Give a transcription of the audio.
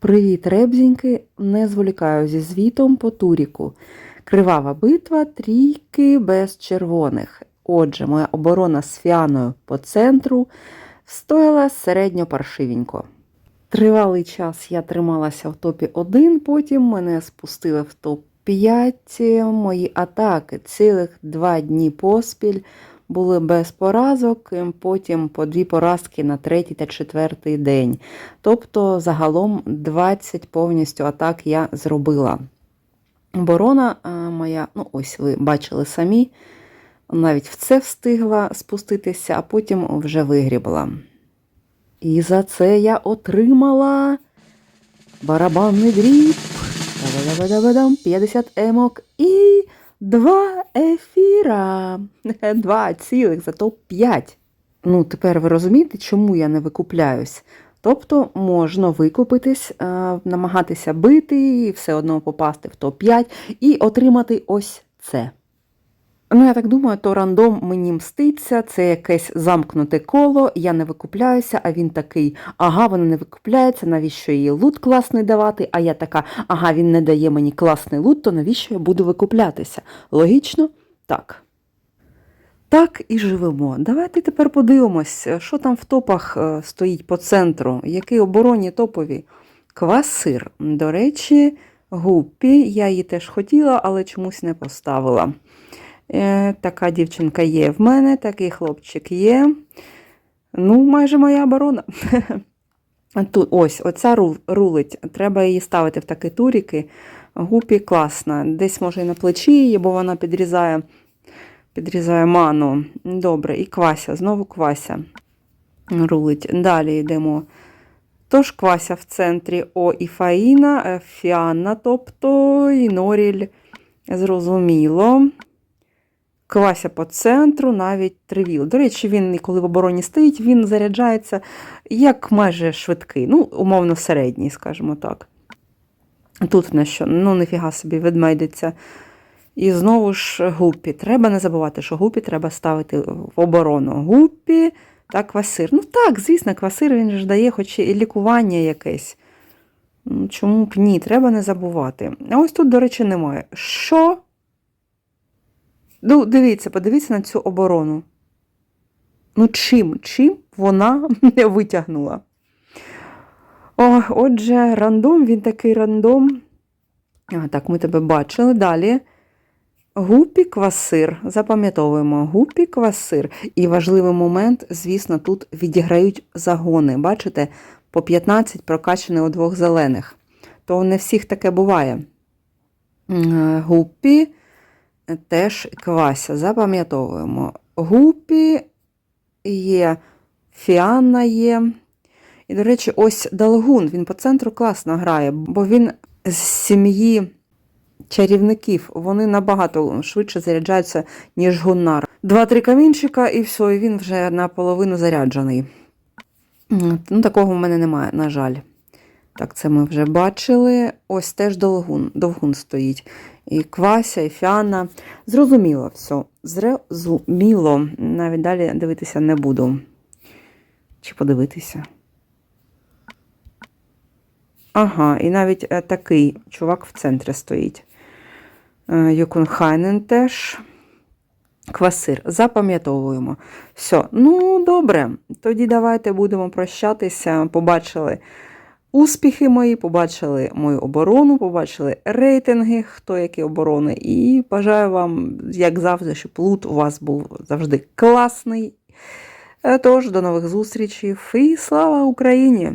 Привіт, ребзіньки! Не зволікаю зі звітом по туріку. Кривава битва, трійки без червоних. Отже, моя оборона з фіаною по центру стояла середньо паршивенько. Тривалий час я трималася в топі 1, потім мене спустили в топ 5. Мої атаки цілих два дні поспіль були без поразок, потім по дві поразки на третій та четвертий день. Тобто загалом 20 повністю атак я зробила. Оборона моя, ну ось ви бачили самі, навіть в це встигла спуститися, а потім вже вигрібла. І за це я отримала барабанний дріб. 50 емок і два ефіра. Два цілих, зато 5. Ну, тепер ви розумієте, чому я не викупляюсь. Тобто можна викупитись, е, намагатися бити і все одно попасти в топ-5 і отримати ось це. Ну, я так думаю, то рандом мені мститься, це якесь замкнуте коло, я не викупляюся, а він такий, ага, вона не викупляється, навіщо їй лут класний давати, а я така, ага, він не дає мені класний лут, то навіщо я буду викуплятися? Логічно? Так. Так і живемо. Давайте тепер подивимось, що там в топах е, стоїть по центру, які оборонні топові. Квасир. До речі, гуппі. Я її теж хотіла, але чомусь не поставила. Е, така дівчинка є в мене, такий хлопчик є. Ну, майже моя оборона. Тут ось, оця рулить. Треба її ставити в такі туріки. Гупі класна. Десь може і на плечі її, бо вона підрізає, підрізає ману. Добре, і квася, знову квася рулить. Далі йдемо. Тож квася в центрі О і Фаїна, е, Фіанна, тобто і Норіль. Зрозуміло. Квася по центру, навіть тривіл. До речі, він, коли в обороні стоїть, він заряджається як майже швидкий, ну, умовно, середній, скажімо так. Тут на що? Ну, ніфіга собі ведмедиться. І знову ж гупі. Треба не забувати, що гупі треба ставити в оборону. Гупі та квасир. Ну так, звісно, квасир він ж дає хоч і лікування якесь. Чому б ні, треба не забувати. А ось тут, до речі, немає. Що? Ну, дивіться, подивіться на цю оборону. Ну, чим, чим вона не витягнула? О, отже, рандом, він такий рандом. А, так, ми тебе бачили. Далі. Гупі квасир. Запам'ятовуємо, гупі квасир. І важливий момент, звісно, тут відіграють загони. Бачите, по 15 прокачані у двох зелених. То не всіх таке буває. Гупі теж квася. Запам'ятовуємо. Гупі є, Фіанна є. І, до речі, ось Далгун, він по центру класно грає, бо він з сім'ї чарівників. Вони набагато швидше заряджаються, ніж Гуннар. Два-три камінчика і все, і він вже наполовину заряджений. Ну, такого в мене немає, на жаль. Так, це ми вже бачили. Ось теж Довгун, Довгун стоїть. І Квася, і Фіана. Зрозуміло все. Зрозуміло. Навіть далі дивитися не буду. Чи подивитися? Ага, і навіть е, такий чувак в центрі стоїть. Е, Юкунхайнен теж. Квасир. Запам'ятовуємо. Все, ну добре. Тоді давайте будемо прощатися. Побачили успіхи мої, побачили мою оборону, побачили рейтинги, хто які оборони. І бажаю вам, як завжди, щоб лут у вас був завжди класний. Е, Тож, до нових зустрічей і слава Україні!